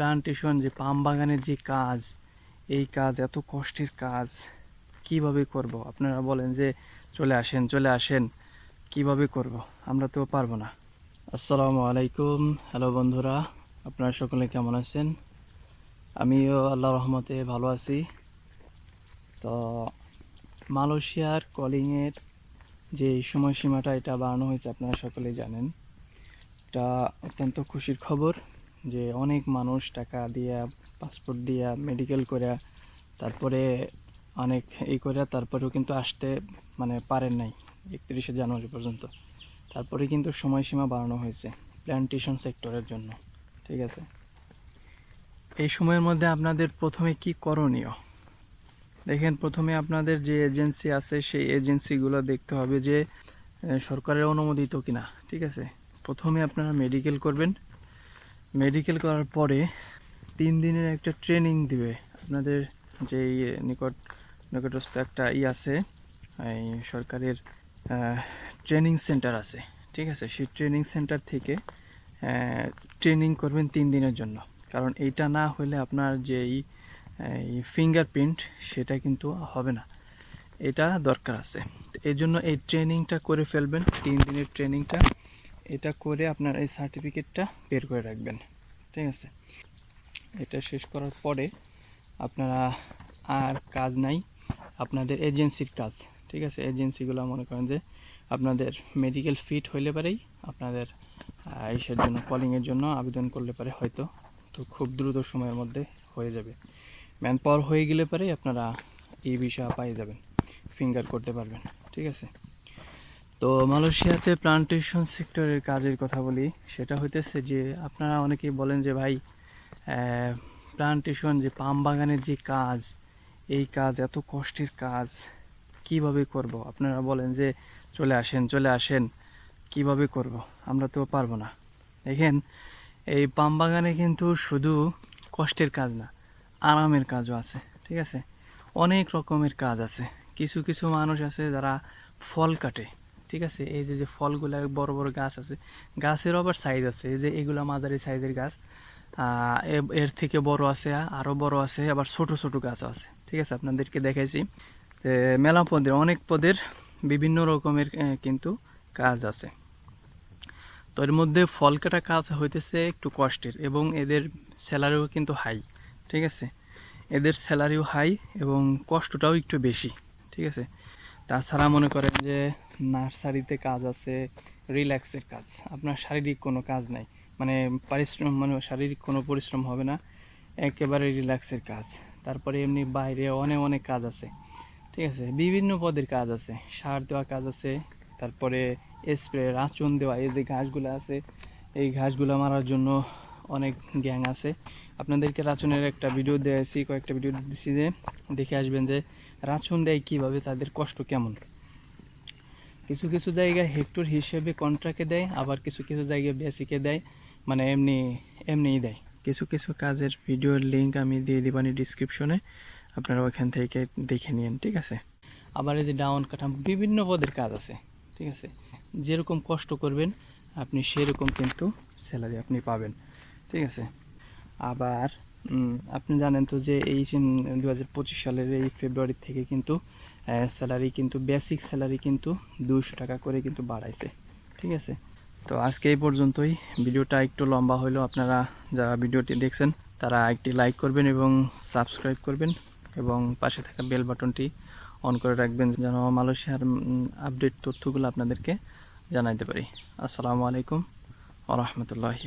Plantation যে পাম বাগানের যে কাজ, এই কাজ এত কষ্টের কাজ, কীভাবে করব? আপনারা বলেন যে, চলে আসেন চলে আসেন, কীভাবে করব? আমরা তো পারব না। আসসালামু আলাইকুম। হ্যালো বন্ধুরা, আপনারা সকলে কেমন আছেন? আমিও আল্লাহ রহমতে ভালো আছি। তো মালয়েশিয়ার কলিংয়ের যে সময়সীমাটা, এটা বাড়ানো হয়েছে, আপনারা সকলেই জানেন। এটা অত্যন্ত খুশির খবর। যে অনেক মানুষ টাকা দিয়া পাসপোর্ট দিয়া মেডিকেল করে তারপরে অনেক এই করে তারপরেও কিন্তু আসতে মানে পারেন নাই, একত্রিশে জানুয়ারি পর্যন্ত। তারপরে কিন্তু সময়সীমা বাড়ানো হয়েছে প্ল্যান্টেশন সেক্টরের জন্য, ঠিক আছে? এই সময়ের মধ্যে আপনাদের প্রথমে কি করণীয়? দেখেন, প্রথমে আপনাদের যে এজেন্সি আছে, সেই এজেন্সিগুলো দেখতে হবে যে সরকারের অনুমোদিত কিনা, ঠিক আছে? প্রথমে আপনারা মেডিকেল করবেন মেডিকেল করার পরে তিন দিনের একটা ট্রেনিং দিবে। আপনাদের যেই নিকট নিকটস্থ একটা ই আছে, এই সরকারের ট্রেনিং সেন্টার আছে। ঠিক আছে? সেই ট্রেনিং সেন্টার থেকে ট্রেনিং করবেন তিন দিনের জন্য। কারণ এইটা না হলে আপনার যেই ফিঙ্গারপ্রিন্ট সেটা কিন্তু হবে না। এটা দরকার আছে। এই জন্য এই ট্রেনিংটা করে ফেলবেন। তিন দিনের ট্রেনিংটা এটা করে আপনার এই সার্টিফিকেটটা বের করে রাখবেন ঠিক আছে? এটা শেষ করার পরে আপনারা আর কাজ নাই আপনাদের এজেন্সির কাজ ঠিক আছে? এজেন্সিগুলো মনে করেন যে আপনাদের মেডিকেল ফিট হইলে পারেই আপনাদের আহ, ইসের জন্য কলিংয়ের জন্য আবেদন করলে পারে হয়তো। তো খুব দ্রুত সময়ের মধ্যে হয়ে যাবে। ম্যান পাওয়ার হয়ে গেলে পরেই আপনারা এই বিষয় পাই যাবেন ফিঙ্গার করতে পারবেন ঠিক আছে? তো মালয়েশিয়াতে প্লান্টেশন সেক্টরের কাজের কথা বলি, সেটা হইতেছে যে আপনারা অনেকেই বলেন যে ভাই প্লান্টেশন যে পাম বাগানের যে কাজ, এই কাজ এত কষ্টের কাজ, কীভাবে করব? আপনারা বলেন যে চলে আসেন চলে আসেন, কীভাবে করব? আমরা তো পারব না। দেখেন, এই পাম বাগানে কিন্তু শুধু কষ্টের কাজ না, আরামের কাজও আছে, ঠিক আছে? অনেক রকমের কাজ আছে। কিছু কিছু মানুষ আছে যারা ফল কাটে। ঠিক আছে? এই যে যে ফলগুলো বড় বড় গাছ আছে গাছের আবার সাইজ আছে। এই যে, এগুলো মাঝারি সাইজের গাছ এর থেকে বড় আছে আরও বড় আছে, আবার ছোট ছোট গাছও আছে। ঠিক আছে? আপনাদেরকে দেখাইছি মেলা পদের, অনেক পদের বিভিন্ন রকমের কিন্তু কাজ আছে। তো এর মধ্যে ফল কাটা কাজ হইতেছে একটু কষ্টের, এবং এদের স্যালারিও কিন্তু হাই ঠিক আছে? এদের স্যালারিও হাই এবং কষ্টটাও একটু বেশি। ঠিক আছে? তাছাড়া মনে করেন যে নার্সারিতে কাজ আছে, রিল্যাক্সের কাজ। আপনার শারীরিক কোনো কাজ নাই। মানে পরিশ্রম মানে শারীরিক কোনো পরিশ্রম হবে না। একেবারে রিল্যাক্সের কাজ। তারপরে এমনি বাইরে অনেক অনেক কাজ আছে। ঠিক আছে? বিভিন্ন পদের কাজ আছে। সার দেওয়া কাজ আছে। তারপরে স্প্রে আঁচন দেওয়া, এই যে ঘাসগুলো আছে, এই ঘাসগুলো মারার জন্য অনেক গ্যাং আছে। আপনাদেরকে রাচনের একটা ভিডিও দিয়েছি কয়েকটা ভিডিও দিচ্ছি যে দেখে আসবেন যে রাচন দেয় কীভাবে, তাদের কষ্ট কেমন। কিছু কিছু জায়গায় হেক্টর হিসেবে কন্ট্রাক্টে দেয়, আবার কিছু কিছু জায়গায় বেসিকে দেয় মানে এমনি, এমনিই দেয়। কিছু কিছু কাজের ভিডিওর লিঙ্ক আমি দিয়ে দিবানি ডিসক্রিপশনে আপনারা ওখান থেকে দেখে নিন, ঠিক আছে? আবার এই যে ডাউন কাঠাম, বিভিন্ন পদের কাজ আছে, ঠিক আছে? যেরকম কষ্ট করবেন, আপনি সেরকম কিন্তু স্যালারি আপনি পাবেন, ঠিক আছে? আবার আপনি জানেন তো যে এই দু পঁচিশ সালের এই ফেব্রুয়ারি থেকে কিন্তু স্যালারি কিন্তু বেসিক স্যালারি কিন্তু দুশো টাকা করে কিন্তু বাড়াইছে। ঠিক আছে? তো আজকে এই পর্যন্তই। ভিডিওটা একটু লম্বা হলেও আপনারা যারা ভিডিওটি দেখছেন, তারা একটি লাইক করবেন এবং সাবস্ক্রাইব করবেন এবং পাশে থাকা বেল বাটনটি অন করে রাখবেন যেন মালয়েশিয়ার আপডেট তথ্যগুলো আপনাদেরকে জানাইতে পারি। আসসালামু আলাইকুম আ রহমতুল্লাহি